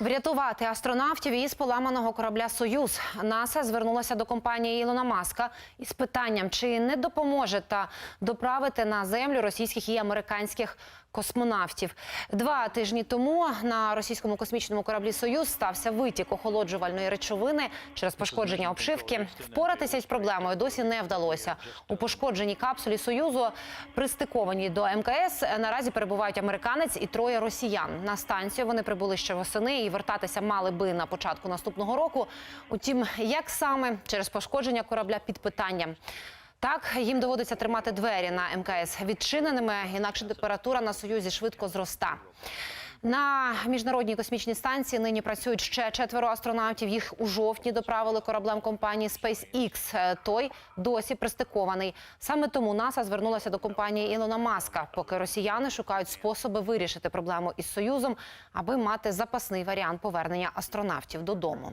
Врятувати астронавтів із поламаного корабля Союз НАСА звернулася до компанії Ілона Маска із питанням, чи не допоможе та доправити на землю російських і американських космонавтів. Два тижні тому на російському космічному кораблі Союз стався витік охолоджувальної речовини через пошкодження обшивки. Впоратися із проблемою досі не вдалося. У пошкодженій капсулі Союзу, пристикованій до МКС, наразі перебувають американець і троє росіян. На станцію вони прибули ще восени і вертатися мали би на початку наступного року. Утім, як саме через пошкодження корабля під питанням. Так, їм доводиться тримати двері на МКС відчиненими, інакше температура на союзі швидко зроста. На міжнародній космічній станції нині працюють ще четверо астронавтів. Їх у жовтні доправили кораблем компанії SpaceX. Е, Той досі пристикований. Саме тому НАСА звернулася до компанії Ілона Маска, поки росіяни шукають способи вирішити проблему із союзом, аби мати запасний варіант повернення астронавтів додому.